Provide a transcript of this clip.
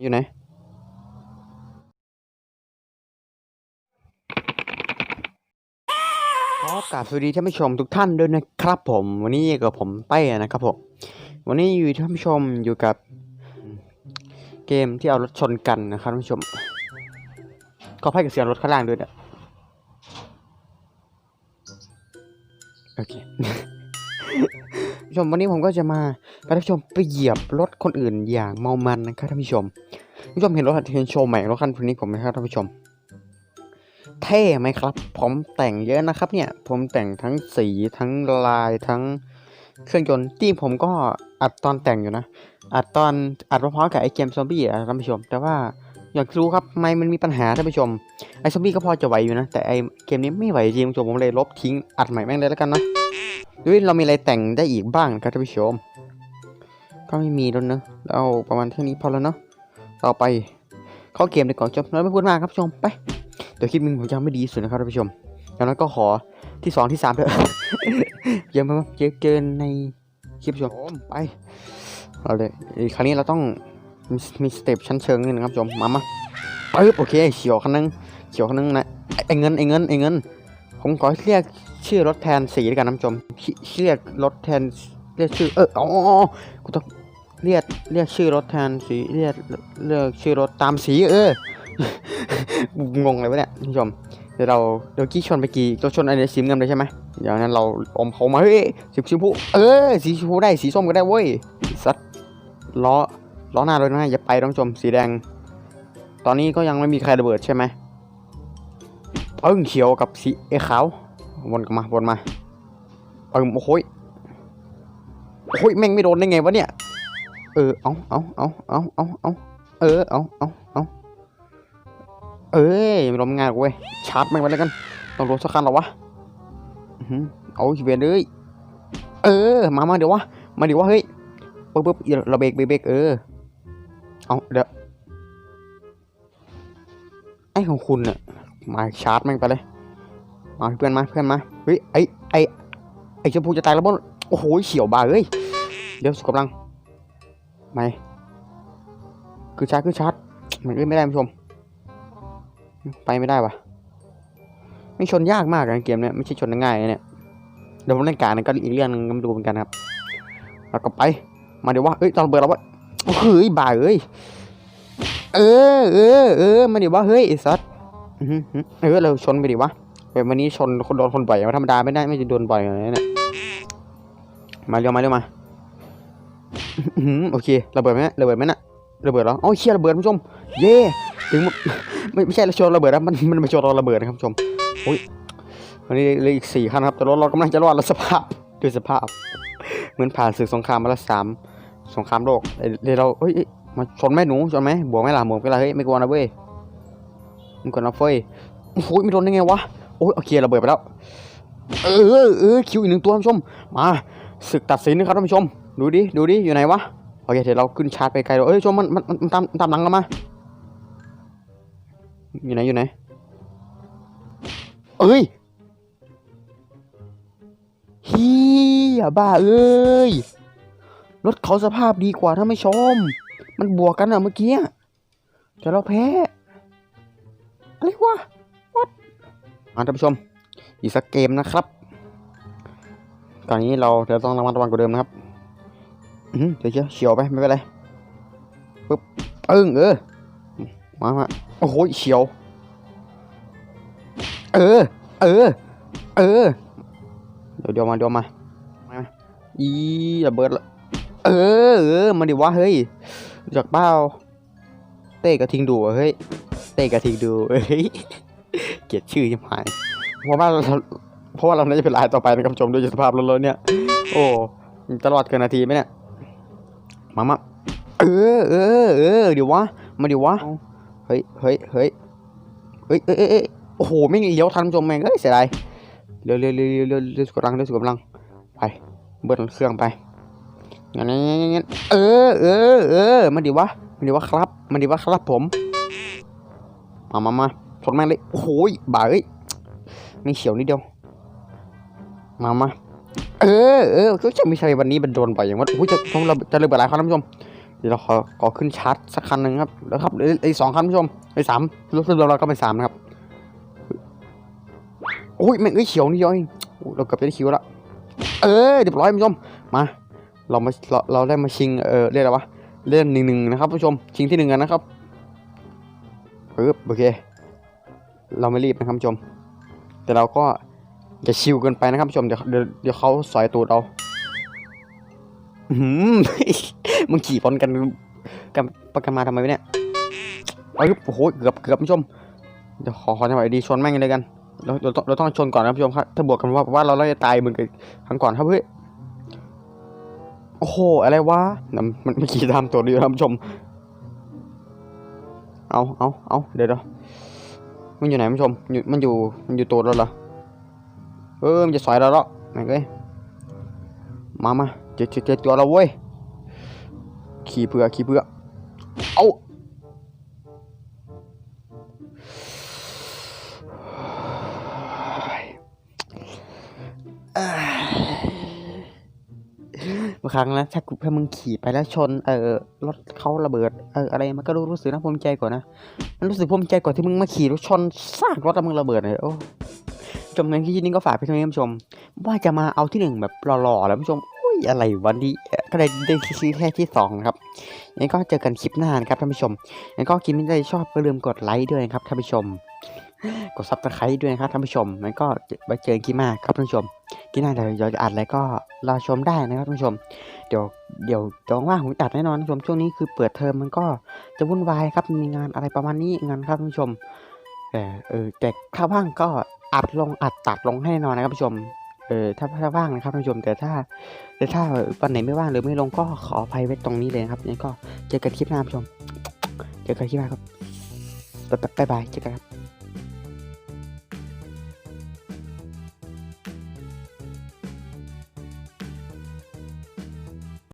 อยู่ไหนขอกราบสวัสดีท่านผู้ชมทุกท่านด้วยนะครับผม วันนี้กับผมเต้นะครับผม วันนี้อยู่ท่านผู้ชมอยู่กับ เกมที่เอารถชนกันนะครับท่านผู้ชม ขอให้กับเสียงรถข้างล่างด้วยนะโอเค ผู้ชมวันนี้ผมก็จะมาพาท่านผู้ชมไปเหยียบรถคนอื่นอย่างเมามันนะครับท่านผู้ชมท่านผู้ชมเห็นรถเห็นโชว์ใหม่รถคันนี้ผมไหมครับท่านผู้ชม เท่ไหมครับ ผมแต่งเยอะนะครับ เนี่ย ผมแต่งทั้งสีทั้งลายทั้งเครื่องยนต์ที่ผมก็อัดตอนแต่งอยู่นะ อัดตอนอัดพร้อมๆกับไอเกมซอมบี้อะท่านผู้ชม แต่ว่าอยากรู้ครับทำไมมันมีปัญหาท่านผู้ชมไอซอมบี้ก็พอจะไหวอยู่นะ แต่ไอเกมนี้ไม่ไหวจริงท่านผู้ชมผมเลยลบทิ้งอัดใหม่แม่งเลยแล้วกันนะ ดูดิเรามีอะไรแต่งได้อีกบ้างครับท่านผู้ชม ก็ไม่มีแล้วเนอะเราประมาณเท่านี้พอแล้วเนาะ ต่อไปเข้าเกมเดีกว่อนจบแล้วไม่พูดมากครับชมไปเดี๋ยวคลิปมึงผมจะไม่ดีสุดนะครับท่านผู้ชมอย่างนั้นก็ขอที่สองที่สามเถอะเยอะมากเยอะเกินในคลิปชมไปเอาเลยครั้งนี้เราต้องมีมีสเต็ปชั้นเชิงนิดนึงครับชมมามาปึ๊บโอเคเขียวคันนึงเขียวคันนึงนะไอ้เงินไอ้เงินไอ้เงิน ผมขอเรียกชื่อรถแทนสีด้วยกันนะผู้ชมเรียกรถแทนเรียกชื่อเอออ๋อกูต้องเรียกเรียกชื่อรถแทนสีเรียกเรียกชื่อรถตามสีเอองงเลยวะเนี่ยผู้ชมเดี๋ยวเราเดี๋ยวกี้ชนไปกี่เราชนอะไรสีเงินเลยใช่ไหมอย่างนั้นเราอมเขามาเฮ้ยสีชมพูเออสีชมพูได้สีส้มก็ได้เว้ยสัตว์ล้อล้อหน้าเลยนะอย่าไปท่านผู้ชมสีแดง ตอนนี้ก็ยังไม่มีใครระเบิดใช่ไหม ปึ้งเขียวกับสีเอขาววนกลับมาวนมาปึ้งโอ้โหยโอ้ยแม่งไม่โดนได้ไงวะเนี่ย เออ เอาเอาเอาเอาเอาเอาเออ เอาเอาเอาเอ้ยไม่ลมง่ายกว่าเว้ย ชาร์จแม่งไปแล้วกัน ต้องรถสักคันหรอวะอื้ออเอาอีเวนเลย เออ มามาเดี๋ยววะ มาเดี๋ยววะ เฮ้ยปุ๊บปุ๊บเราเบรกเบรกเบรกเออ เอาเดี๋ยว ไอ้ของคุณเนี่ย มาชาร์จแม่งไปเลย มาเพื่อนมาเพื่อนมา เฮ้ยไอไอไอชมพูจะตายแล้วบ้างโอ้โหเขียวบาเอ้ย เดี๋ยวสุกำลัง ไม่ คือชาร์จคือชาร์จมันเอ้ยไม่ได้ผู้ชม ไปไม่ได้ปะไม่ชนยากมากนะเกมเนี้ยไม่ใช่ชนง่ายเนี่ย เดี๋ยวผมเล่นการนะก็อีกเรื่องนึงก็มาดูเหมือนกันครับแล้วก็ไป มาเดี๋ยวว่าเอ้ยตอนเปิดแล้ววะเฮ้ยบ่าเอ้ย เออเออเออมาเดี๋ยวว่าเฮ้ยไอ้สัส เออเราชนไปดิวะแบบวันนี้ชนคนโดนคนบ่อยธรรมดาไม่ได้ไม่จะโดนบ่อยอย่างนี้เนี่ยมาเร็วมาเร็วมาโอเคระเบิดไหมระเบิดไหมน่ะระเบิดแล้วอ๋อเชี่ยระเบิดผู้ชม เย่ถึงไม่ไม่ใช่เราชนระเบิดนะมันมันไม่ชนเราระเบิดนะครับผู้ชมโอ้ยวันนี้เหลยอีกสี่คันครับแต่รถเรากำลังจะรอดแล้วสภาพดูสภาพ เหมือนผ่านศึกสงครามมาแล้วสามสงครามโลกเอ้ยเดี๋ยวเราเฮ้ยมาชนไหมหนูชนไหมบวกไหมล่ะบวกไหมล่ะเฮ้ยไม่กลัวนะเว้ย ไม่กลัวนะเฟ้ยโอ้โหไม่โดนได้ไงวะโอ้ยโอเคระเบิดไปแล้วเออเออคิวอีกหนึ่งตัวท่านผู้ชมมาศึกตัดสินนะครับท่านผู้ชม ดูดิดูดิอยู่ไหนวะโอเคเดี๋ยวเราขึ้นชาร์จไปไกลเลยเอ้ยชมมันมันมันมันตามตามหลังเรามาอยู่ไหนอยู่ไหนเอ้ยเฮียบ้าเอ้ยรถเขาสภาพดีกว่าถ้าไม่ชม มันบวกกันอะเมื่อกี้แต่เราแพ้ อะไรวะวัดอ่าท่านผู้ชม อีกสักเกมนะครับตอนนี้เราเดี๋ยวต้องระมัดระวังกว่าเดิมนะครับอือหือเดี๋ยวเชียวเฉียวไปไม่เป็นไรปึ๊บปึ้งเออมามาโอ้โหเฉียว เออ เออ เออ เดี๋ยวเดี๋ยวมาเดี๋ยวมามาอีระเบิดละเออเออมาดิวะเฮ้ยจากเป้าเต้กระทิงดูเฮ้ย เต้กระทิงดูเฮ้ยเกลียดชื่อยังหายเพราะว่าเราเพราะว่าเราน่าจะเป็นรายต่อไปนะครับผู้ชมด้วยสภาพรถๆเนี่ย โอ้ตลอดเกินนาทีไหมเนี่ยมามาเออเออเออเดี๋ยววะมาเดี๋ยววะเฮ้ยเฮ้ยเฮ้ยเฮ้ยเอ้ยเอ้ยเอ้ยโอ้โหไม่งเลี้ยวทันผู้ชมแม่งเอ้ยเสียดายเร็วเร็วเร็วเร็วเร็วเร็วสุดกำลังเร็วสุดกำลังไปเบิ้ลเครื่องไปงั้นงั้นงั้นเออเออเออมาดิวะมาดิวะครับมาดิวะครับผม มามามาชนแม่งเลยโอ้โหยบ่าเอ้ยไม่เฉียวนิดเดียว มามาเออเออก็จะไม่ใช่วันนี้มันโดนบ่อยอย่างว่าโอ้ยจะต้องระจะระเบิดหลายครั้งท่านผู้ชมเดี๋ยวเราขอขอขึ้นชาร์จสักคันหนึ่งครับ แล้วครับไอ้ยสองคันผู้ชมไอ้ยสามรถเรือเราก็เป็นสามนะครับโอ้ยแม่งเอ้ยเขียวนี่ย้อยโอ้ยเราเกือบจะได้คิวแล้วเออเรียบร้อยผู้ชมมาเรามาเราเราได้มาชิงเออเรียกอะไรวะเล่นหนึ่งหนึ่งนะครับผู้ชมชิงที่หนึ่งกันนะครับ ปึ๊บโอเค เราไม่รีบนะครับชม แต่เราก็จะชิวเกินไปนะครับชมเดี๋ยวเดี๋ยวเขาสอยตูดเราหืมมึงขี่ปนกันกันประกันมาทำไมเนี่ยเอ้ยโอ้โหเกือบเกือบผู้ชมเดี๋ยวขอขอจังหวะดีชนแม่งเลยกันเราเราต้องเราต้องชนก่อนนะผู้ชมครับถ้าบวกกันว่าว่าเราเราจะตายเหมือนกันครั้งก่อนครับเฮ้ยโอ้โหอะไรวะน่ะมันมันขี่ตามตัวดีครับผู้ชม เอาเอาเอาเดี๋ยวเดี๋ยวมันอยู่ไหนผู้ชมมันอยู่มันอยู่ตัวเราเหรอเออมันจะสอยเราแล้วไหนเอ้ยมามาเจอเจอเจตัวเราเว้ยขี่เพื่อขี่เพื่อเอา ครั้งนะถ้ากูถ้ามึงขี่ไปแล้วชน เออรถเขาระเบิดเอออะไรมันก็รู้รู้สึกน่าภูมิใจกว่านะมันรู้สึกภูมิใจกว่าที่มึงมาขี่รถชนซากรถแล้วมึงระเบิดเลยโอ้ชมในที่นี้ก็ฝากพี่ท่านผู้ชม ว่าจะมาเอาที่หนึ่งแบบหล่อๆแล้วผู้ชมอุ้ยอะไรวันนี้ก็เลยได้ซื้อแค่ที่สองครับงั้นก็เจอกันคลิปหน้านะครับท่านผู้ชมงั้นก็คลิปนี้ได้ชอบก็ลืมกดไลค์ด้วยนะครับท่านผู้ชม กดซับสไครต์ด้วยนะครับท่านผู้ชมงั้นก็ไว้เจอกันคลิปหน้าครับท่านผู้ชมคลิปหน้าเดี๋ยวเราจะอัดอะไรก็รอชมได้นะครับท่านผู้ชม เดี๋ยวเดี๋ยวเดี๋ยวว่างผมจัดแน่นอนท่านผู้ชมช่วงนี้คือเปิดเทอมมันก็จะวุ่นวายครับมีงานอะไรประมาณนี้งานครับท่านผู้ชมแต่เออแต่ถ้าว่างก็อัดลงอัดตัดลงให้แน่นอนนะครับท่านผู้ชมเออถ้าถ้าว่างนะครับท่านผู้ชมแต่ถ้าแต่ถ้าวันไหนไม่ว่างหรือไม่ลงก็ขออภัยไว้ตรงนี้เลยนะครับงั้นก็เจอกันคลิปหน้าท่านผู้ชมเจอกันคลิปหน้าครับบ๊ายบายเจอกันครับ